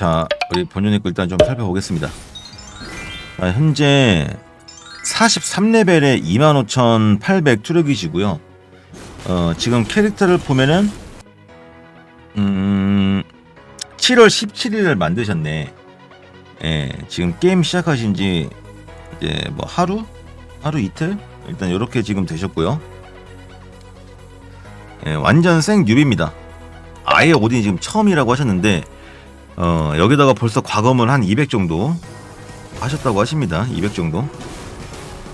자, 우리 본연의 거 일단 좀 살펴보겠습니다. 아, 현재 43레벨에 25,800 투력이시고요. 어, 지금 캐릭터를 보면은 음, 7월 17일을 만드셨네. 예, 지금 게임 시작하신 지 이제 뭐 하루? 하루 이틀? 일단 이렇게 지금 되셨고요. 예, 완전 생 뉴비입니다. 아예 오딘이 지금 처음이라고 하셨는데 어, 여기다가 벌써 과금을 한 200 정도 하셨다고 하십니다. 200 정도.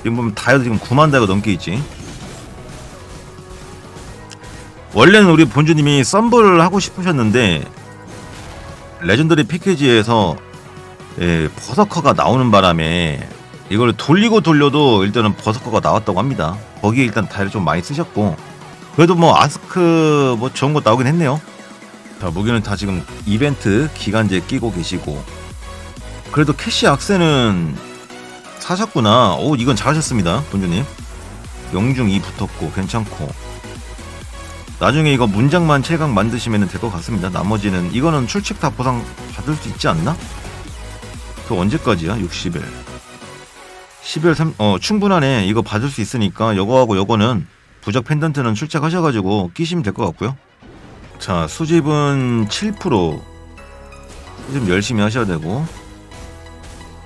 지금 보면 다이어도 지금 9만 다이가 넘게 있지. 원래는 우리 본주님이 썸블을 하고 싶으셨는데 레전더리 패키지에서 예, 버서커가 나오는 바람에 이걸 돌리고 돌려도 일단은 버서커가 나왔다고 합니다. 거기에 일단 다이를 좀 많이 쓰셨고 그래도 뭐 아스크 뭐 좋은 거 나오긴 했네요. 자 무기는 다 지금 이벤트 기간제 끼고 계시고 그래도 캐시 악세는 사셨구나. 오 이건 잘하셨습니다, 본주님. 영중 2 붙었고 괜찮고 나중에 이거 문장만 7강 만드시면 될 것 같습니다. 나머지는 이거는 출첵 다 보상 받을 수 있지 않나? 그 언제까지야? 60일. 10일 3, 어, 충분하네. 이거 받을 수 있으니까 요거하고 요거는 부적 펜던트는 출첵하셔가지고 끼시면 될 것 같고요. 자, 수집은 7%. 수집 열심히 하셔야 되고.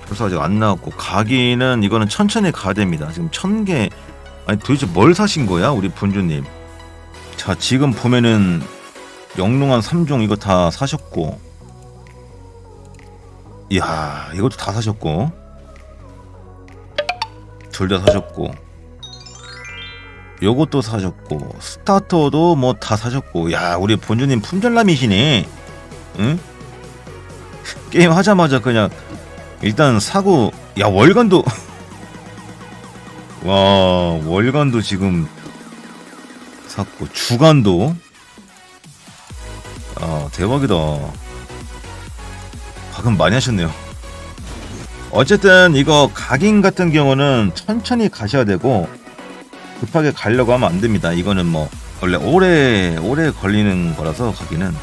벌써 아직 안 나왔고, 가기는 이거는 천천히 가야 됩니다. 지금 천 개, 아니 도대체 뭘 사신 거야? 우리 본주님. 자, 지금 보면은 영롱한 3종 이거 다 사셨고. 이야, 이것도 다 사셨고. 둘 다 사셨고. 요것도 사셨고. 스타터도 뭐 다 사셨고. 야, 우리 본주님 품절남이시네. 응? 게임 하자마자 그냥 일단 사고 야, 월간도 와, 월간도 지금 샀고 주간도 아 대박이다 과금 많이 하셨네요 어쨌든 이거 각인 같은 경우는 천천히 가셔야 되고 급하게 가려고 하면 안 됩니다. 이거는 뭐 원래 오래 오래 걸리는 거라서 각인은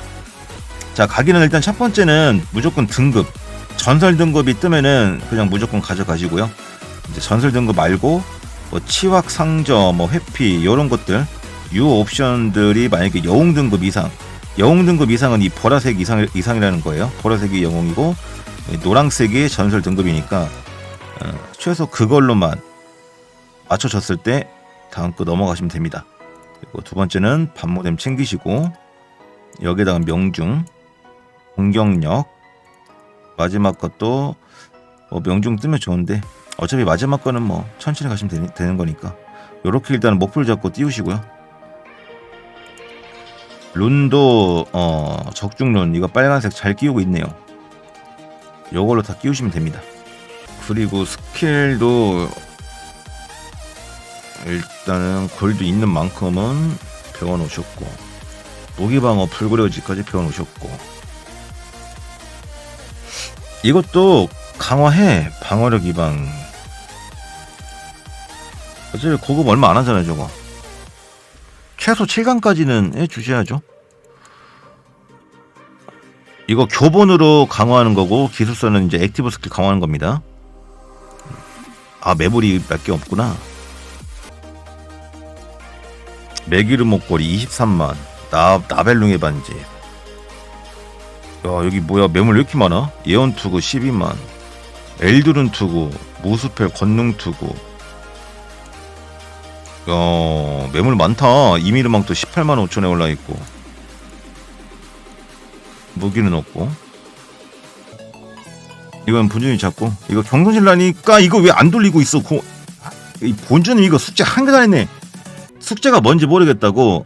자 각인은 일단 첫 번째는 무조건 등급. 전설 등급이 뜨면은 그냥 무조건 가져가시고요. 이제 전설 등급 말고 뭐 치확 상저 뭐 회피 이런 것들. 유 옵션들이 만약에 영웅 등급 이상, 영웅 등급 이상은 이 보라색 이상 이상이라는 거예요. 보라색이 영웅이고 노랑색이 전설 등급이니까 어, 최소 그걸로만 맞춰졌을 때 다음 거 넘어가시면 됩니다. 그리고 두 번째는 반모뎀 챙기시고 여기다가 명중, 공격력 마지막 것도 뭐 명중 뜨면 좋은데 어차피 마지막 거는 뭐 천천히 가시면 되는, 되는 거니까 요렇게 일단 목표를 잡고 띄우시고요. 룬도 어 적중룬 이거 빨간색 잘 끼우고 있네요. 요걸로 다 끼우시면 됩니다. 그리고 스킬도 일단은 골드 있는 만큼은 배워 놓으셨고 무기방어 불그레지까지 배워 놓으셨고 이것도 강화해 방어력 이방 어차피 고급 얼마 안 하잖아요 저거 최소 7강까지는 해주셔야죠. 이거 교본으로 강화하는 거고 기술서는 이제 액티브 스킬 강화하는 겁니다. 아 매물이 몇 개 없구나. 매기르 목걸이 23만 나 나벨룽의 반지. 야 여기 뭐야 매물 왜 이렇게 많아? 예언 투구 12만 엘드룬 투구 무스펠 건능 투구 야, 매물 많다. 이미르망도 18만 5천에 올라 있고. 무기는 없고. 이건 본준이 잡고. 이거 경선실라니까 이거 왜 안 돌리고 있어? 고... 이 본준은 이거 숙제 한 개도 안 했네. 숙제가 뭔지 모르겠다고.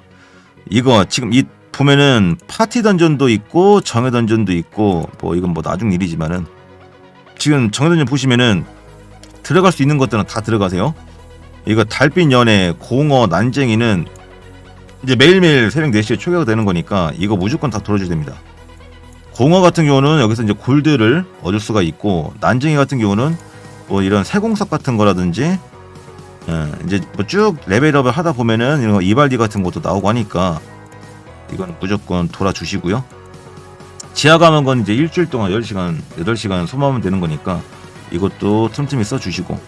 이거 지금 이 보면은 파티 던전도 있고 정예 던전도 있고 뭐 이건 뭐 나중 일이지만은 지금 정예 던전 보시면은 들어갈 수 있는 것들은 다 들어가세요. 이거 달빛 연애, 공어, 난쟁이는 이제 매일매일 새벽 4시에 초기화가 되는 거니까 이거 무조건 다 돌아줘야 됩니다. 공어 같은 경우는 여기서 이제 골드를 얻을 수가 있고 난쟁이 같은 경우는 뭐 이런 세공석 같은 거라든지 예, 이제 뭐 쭉 레벨업을 하다 보면은 이런 거 이발디 같은 것도 나오고 하니까 이거는 무조건 돌아주시고요. 지하 감옥은 이제 일주일 동안 10시간, 8시간 소모하면 되는 거니까 이것도 틈틈이 써주시고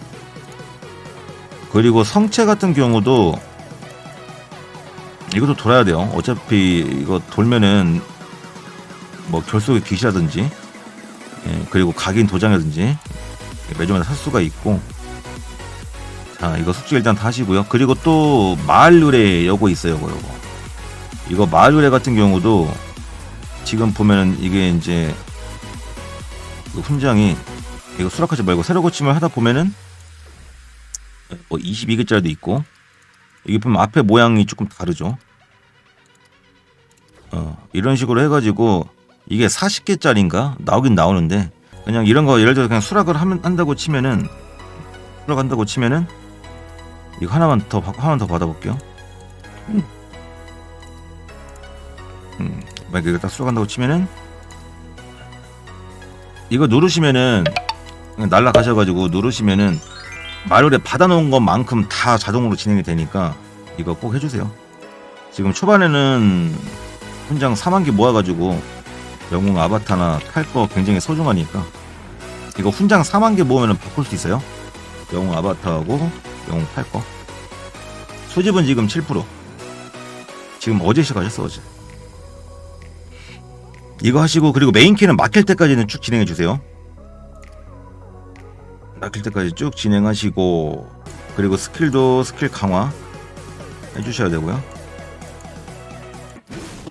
그리고 성체 같은 경우도 이것도 돌아야 돼요. 어차피 이거 돌면은 뭐 결속의 귀시라든지 예, 그리고 각인 도장이라든지 매주마다 살 수가 있고 자 이거 숙제 일단 다 하시고요. 그리고 또 마을 유래 요거 있어요. 요거 이거 마을 유래 같은 경우도 지금 보면은 이게 이제 그 훈장이 이거 수락하지 말고 새로 고침을 하다 보면은 뭐 22개짜리도 있고 이게 보면 앞에 모양이 조금 다르죠. 어, 이런 식으로 해가지고 이게 40개짜리인가 나오긴 나오는데 그냥 이런 거 예를 들어 그냥 수락을 하면 한다고 치면은 수락한다고 치면은 이거 하나만 더 받- 하나만 더 받아볼게요. 음, 만약 이거 딱 수락한다고 치면은 이거 누르시면은 날라가셔가지고 누르시면은 마루에 받아놓은 것만큼 다 자동으로 진행이 되니까 이거 꼭 해주세요. 지금 초반에는 훈장 4만 개 모아가지고 영웅 아바타나 탈거 굉장히 소중하니까 이거 훈장 4만 개 모으면 바꿀 수 있어요. 영웅 아바타하고 영웅 탈 거. 소집은 지금 7%. 지금 어제 시작하셨어 어제. 이거 하시고 그리고 메인키는 막힐 때까지는 쭉 진행해 주세요. 막힐 때까지 쭉 진행하시고 그리고 스킬도 스킬 강화 해주셔야 되고요.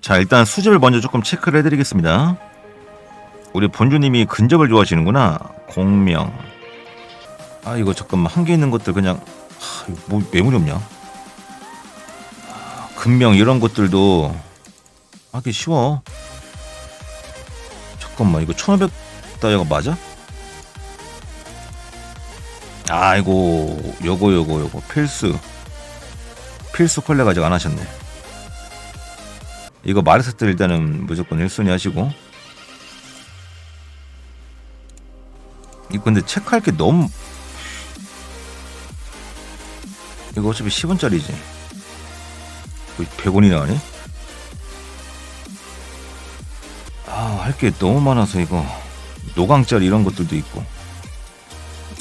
자 일단 수집을 먼저 조금 체크를 해드리겠습니다. 우리 본주님이 근접을 좋아하시는구나. 공명. 아 이거 잠깐만 한 개 있는 것들 그냥 하, 뭐 매물이 없냐? 아, 금명 이런 것들도 하기 쉬워. 잠깐만 이거 1500 다이아가 맞아? 아이고 요거 요거 요거 필수 필수 컬렉 아직 안 하셨네 이거 마르세트 일단은 무조건 1순위 하시고 이거 근데 체크할 게 너무 이거 어차피 10원짜리지. 100원이나 하네? 아할 게 너무 많아서 이거. 노강짜리 이런 것들도 있고.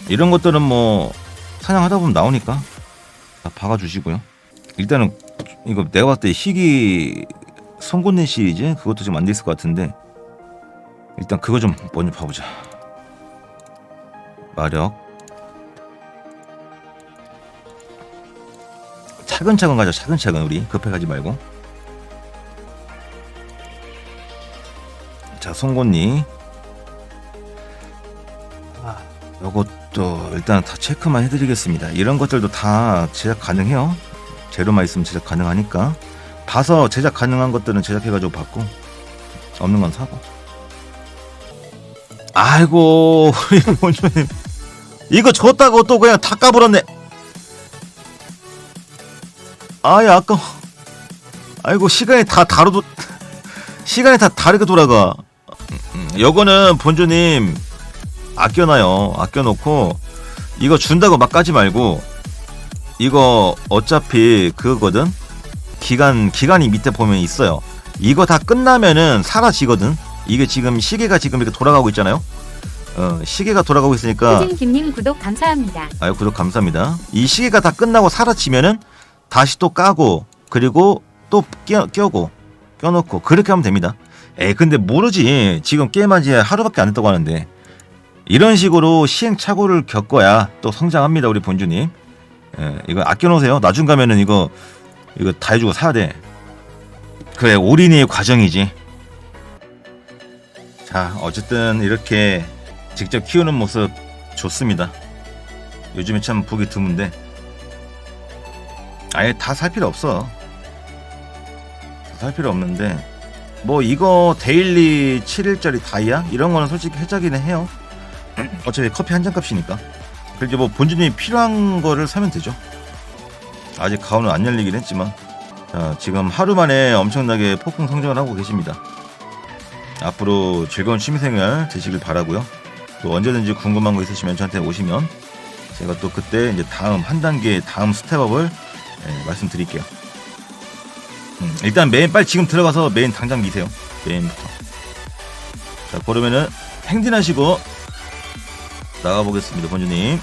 이런 것들은 뭐 사냥하다 보면 나오니까 다 박아주시고요. 일단은 이거 내가 봤을 때 희귀 송곳니 시리즈? 그것도 좀안돼 있을 것 같은데 일단 그거 좀 먼저 봐보자. 마력 차근차근 가자 차근차근 우리 급해가지 말고 자 송곳니 요것도 일단 다 체크만 해드리겠습니다. 이런 것들도 다 제작 가능해요. 재료만 있으면 제작 가능하니까 봐서 제작 가능한 것들은 제작해가지고 받고 없는 건 사고. 아이고 우리 본주님 이거 줬다고 또 그냥 다 까불었네. 아이 아까 아이고 시간이 다 다르도 시간이 다 다르게 돌아가. 요거는 본주님 아껴놔요. 아껴놓고 이거 준다고 막 까지 말고 이거 어차피 그거거든. 기간 기간이 밑에 보면 있어요. 이거 다 끝나면은 사라지거든. 이게 지금 시계가 지금 이렇게 돌아가고 있잖아요. 어, 시계가 돌아가고 있으니까 김님 구독 감사합니다. 아유 구독 감사합니다. 이 시계가 다 끝나고 사라지면은 다시 또 까고 그리고 또 끼워, 끼우고 껴놓고 그렇게 하면 됩니다. 에 근데 모르지 지금 게임한 지 하루밖에 안 됐다고 하는데 이런 식으로 시행착오를 겪어야 또 성장합니다 우리 본주님. 예, 이거 아껴놓으세요. 나중 가면은 이거 이거 다 해주고 사야 돼. 그래 올인의 과정이지. 자 어쨌든 이렇게 직접 키우는 모습 좋습니다. 요즘에 참 보기 드문데 아예 다 살 필요 없어. 다 살 필요 없는데 뭐 이거 데일리 7일짜리 다이아 이런 거는 솔직히 해자기는 해요. 어차피 커피 한 잔 값이니까. 그리고 뭐 본주님이 필요한 거를 사면 되죠. 아직 가온은 안 열리긴 했지만 자, 지금 하루 만에 엄청나게 폭풍 성장을 하고 계십니다. 앞으로 즐거운 취미생활 되시길 바라고요. 또 언제든지 궁금한 거 있으시면 저한테 오시면 제가 또 그때 이제 다음 한 단계 다음 스텝업을 예, 말씀드릴게요. 음, 일단 메인 빨리 지금 들어가서 메인 당장 미세요. 메인부터. 자, 그러면은 행진하시고 나가보겠습니다, 본주님.